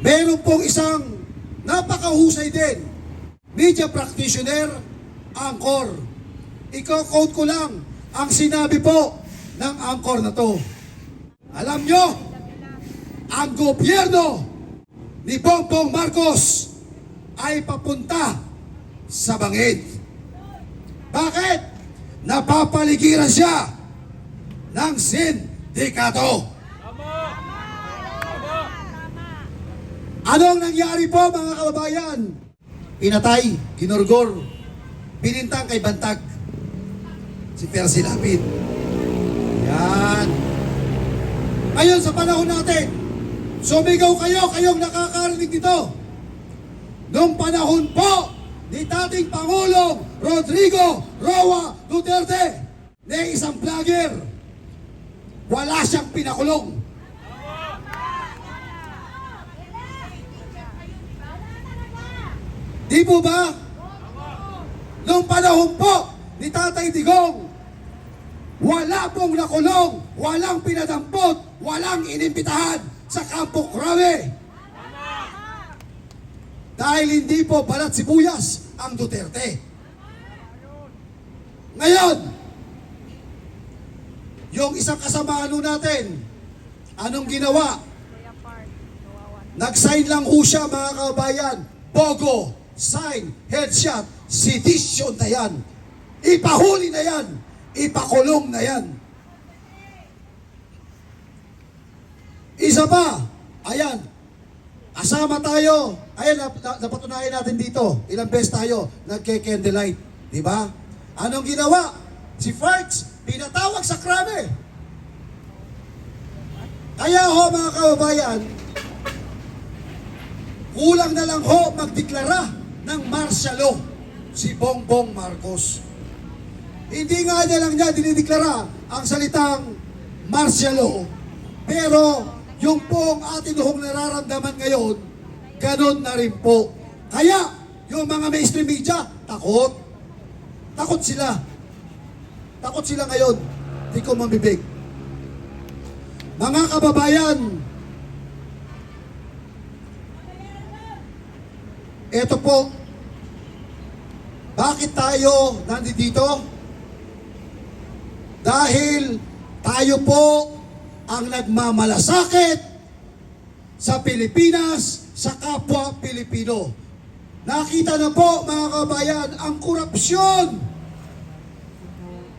meron pong isang napakahusay din, media practitioner, Angkor. Iko-quote ko lang ang sinabi po ng Angkor na to. Alam nyo, ang gobyerno ni Bongbong Marcos ay papunta sa bangid. Bakit? Napapaligiran siya ng sindikato. Ano ang nangyari po mga kababayan? Pinatay, kinurgor, binintang kay Bantag. Si Percy Lapid. Yan. Ngayon sa panahon natin, sumigaw kayo, kayong nakakarinig dito. Noong panahon po ni dating Pangulong Rodrigo Roa Duterte na isang vlogger, wala siyang pinakulong. Di po ba? Noong panahon po ni Tatay Digong, wala pong nakulong, walang pinadampot, walang inimbitahan sa Campo Crame. Dahil hindi po balat sibuyas ang Duterte. Ngayon, yung isang kasamahan nun natin, anong ginawa? Nag-sign lang ho siya mga kabayan. Bogo, sign, headshot, sedition na yan. Ipahuli na yan. Ipakulong na yan. Isa pa, ayan, asama tayo. Ayan, nap- na- napatunayan natin dito. Ilang beses tayo nagke-candlelight. Di ba? Anong ginawa? Si Farts, pinatawag sa krame. Kaya ho mga kababayan, kulang na lang ho magdeklara ng martial si Bongbong Marcos. Hindi nga niya lang niya dinideklara ang salitang martial pero yung pong atin hong nararamdaman ngayon, ganun na rin po. Kaya, yung mga mainstream media, takot. Takot sila. Takot sila ngayon. Di ko mamibig. Mga kababayan, Ito po, tayo nandito? Dahil tayo po ang nagmamalasakit sa Pilipinas, sa kapwa Pilipino. Nakita na po mga kabayan ang korupsyon.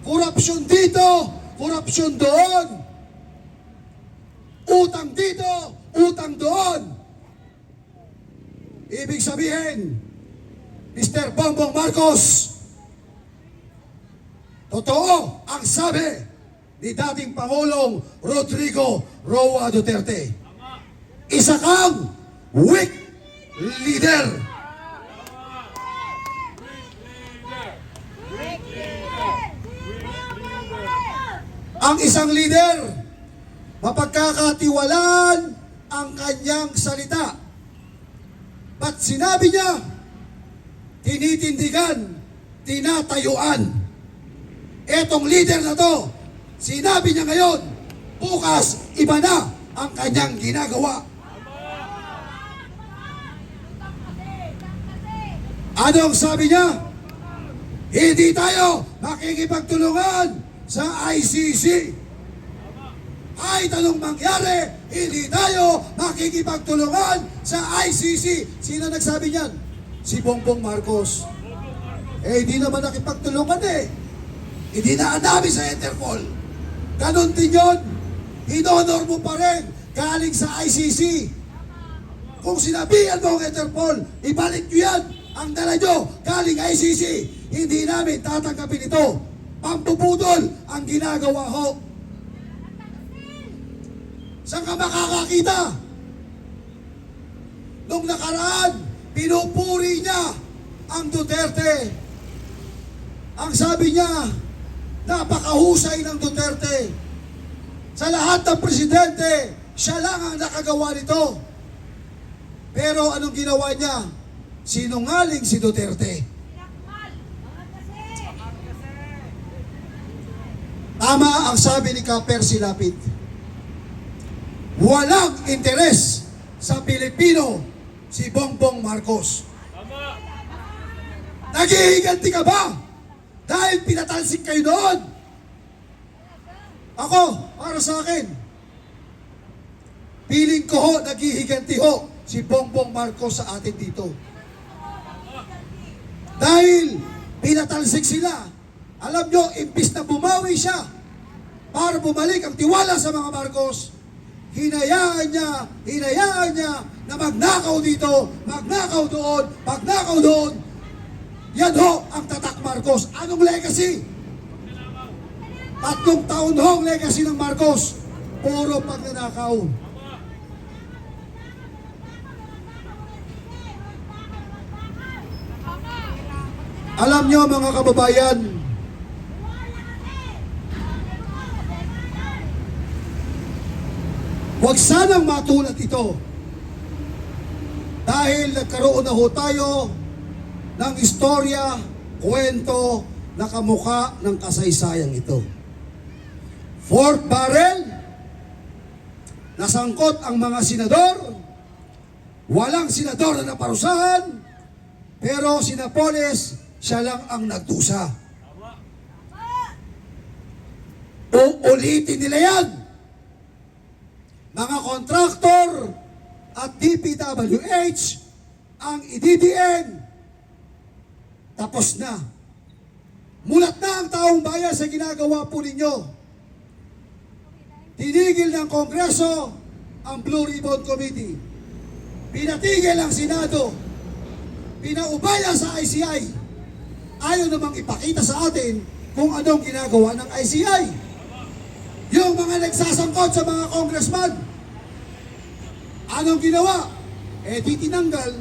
Korupsyon dito, korupsyon doon. Utang dito, utang doon. Ibig sabihin, Mr. Bongbong Marcos, totoo ang sabi ni dating Pangulong Rodrigo Roa Duterte. Isa kang weak leader. Ang isang leader, mapagkakatiwalaan ang kanyang salita. Ba't sinabi niya, tinitindigan, tinatayuan. Etong leader na to, sinabi niya ngayon, bukas iba na ang kanyang ginagawa. Anong sabi niya? Hindi tayo makikipagtulungan sa ICC. Kahit anong mangyari, hindi tayo makikipagtulungan sa ICC. Sino nagsabi niyan? Si Bongbong Marcos. Eh, hindi naman nakipagtulungan eh. Hindi na dami sa Interpol. Ganon din yun. Hinonor mo pa rin galing sa ICC. Kung sinabihan mo ang Interpol, ibalik nyo yan. Ang dala nyo galing ICC. Hindi namin tatanggapin ito. Pampupudol ang ginagawa ho. Saan ka makakakita? Nung nakaraan, pinupuri niya ang Duterte. Ang sabi niya, napakahusay ng Duterte. Sa lahat ng presidente, siya lang ang nakagawa nito. Pero anong ginawa niya? Sinungaling si Duterte. Tama ang sabi ni Kaper Silapid. Walang interes sa Pilipino si Bongbong Marcos. Naghihiganti ka ba? Dahil pinatalsik kayo doon. Ako, para sa akin, piling ko ho, naghihiganti ho si Bongbong Marcos sa atin dito. Dahil pinatalsik sila. Alam nyo, imbis na bumawi siya para bumalik ang tiwala sa mga Marcos, hinayaan niya, hinayaan niya na magnakaw dito, magnakaw doon, magnakaw doon. Yan ho ang tatak Marcos. Anong legacy? Tatlong taon ho ang legacy ng Marcos. Puro pagnanakaw. Alam nyo mga kababayan, Huwag sanang matulad ito. Dahil nagkaroon na ho tayo ng istorya, kwento na kamuka ng kasaysayang ito. Fort Barrel, nasangkot ang mga senador, walang senador na naparusahan, pero si Napoles, siya lang ang nagdusa. Uulitin nila yan mga kontraktor at DPWH ang IDDN. Tapos na. Mulat na ang taong bayan sa ginagawa po ninyo. Tinigil ng Kongreso ang Blue Ribbon Committee. Pinatigil ang Senado. Pinaubaya sa ICI. Ayaw namang ipakita sa atin kung anong ginagawa ng ICI. Yung mga nagsasangkot sa mga congressman, anong ginawa? Eh di tinanggal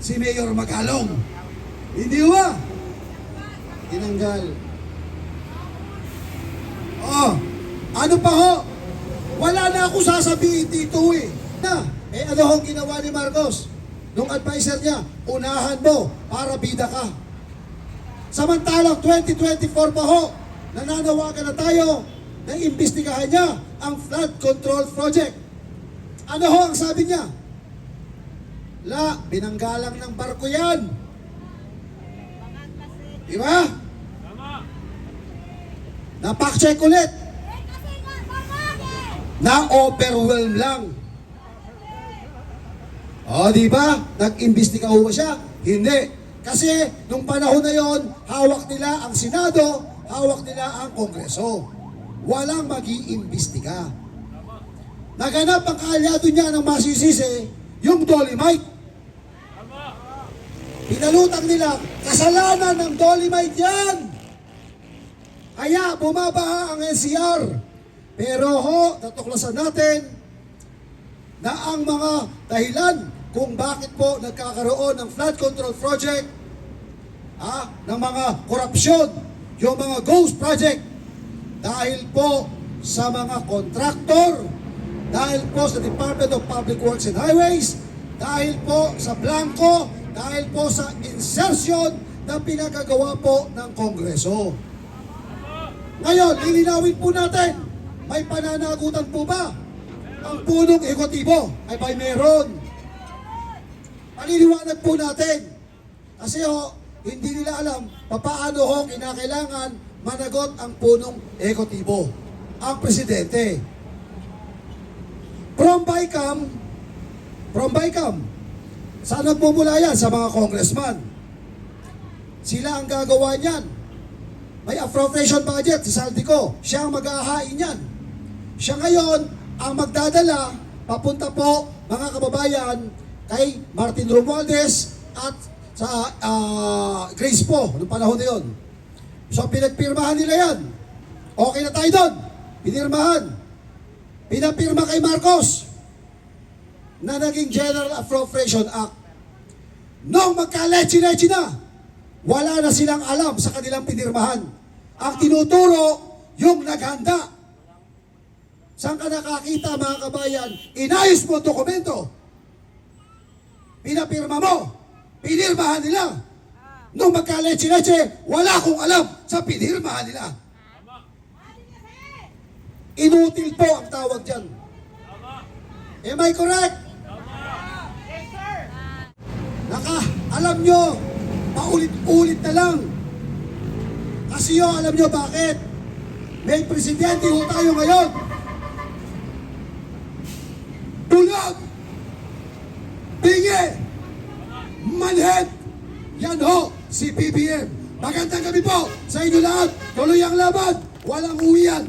si Mayor Magalong. Hindi ba? Tinanggal. Oh, ano pa ho? Wala na ako sasabihin dito eh. Na, eh ano hong ginawa ni Marcos? Nung advisor niya, unahan mo para bida ka. Samantalang 2024 pa ho, nananawagan na tayo na imbestigahan niya ang flood control project. Ano ho ang sabi niya? La, binanggalang ng barko yan. Di ba? Napak-check ulit. Na-overwhelm lang. O, di ba? Nag-imbestiga ba siya? Hindi. Kasi, nung panahon na yon, hawak nila ang Senado, hawak nila ang Kongreso. Walang mag-iimbestiga. Naganap ang kaalyado niya ng masisisi, yung Dolomite. Pinalutang nila, kasalanan ng Dolomite yan. Kaya bumabaha ang NCR. Pero ho, natuklasan natin na ang mga dahilan kung bakit po nagkakaroon ng flood control project, ah, ng mga korupsyon, yung mga ghost project, dahil po sa mga kontraktor, dahil po sa Department of Public Works and Highways, dahil po sa blanco, dahil po sa insertion na pinagagawa po ng Kongreso. Ngayon, lilinawin po natin, may pananagutan po ba ang punong ekotibo? Ay ba meron? Paliliwanag po natin. Kasi ho, hindi nila alam papaano ho kinakailangan managot ang punong ekotibo. Ang presidente. From BICAM, from BICAM, saan nagmumula yan? Sa mga congressman. Sila ang gagawa niyan. May appropriation budget, si Saldico. Siya ang mag-aahain yan. Siya ngayon ang magdadala papunta po mga kababayan kay Martin Romualdez at sa ah, Grace po noong panahon na yun. So pinagpirmahan nila yan. Okay na tayo doon. Pinirmahan. Pinapirma kay Marcos na naging General Appropriation Act. Nung magka-lechi-lechi na, wala na silang alam sa kanilang pinirmahan. Ang tinuturo, yung naghanda. Saan ka nakakita mga kabayan? Inayos mo dokumento. Pinapirma mo. Pinirmahan nila. Nung magka-leche-leche, wala akong alam sa pinirmahan nila. Inutil po ang tawag dyan. Am I correct? Alam nyo, paulit-ulit na lang. Kasi yo, alam nyo bakit? May presidente ho tayo ngayon. Tulog! Bingi! Manhid! Yan ho, si PBM. Magandang gabi po sa inyo lahat. Tuloy ang laban. Walang uwian.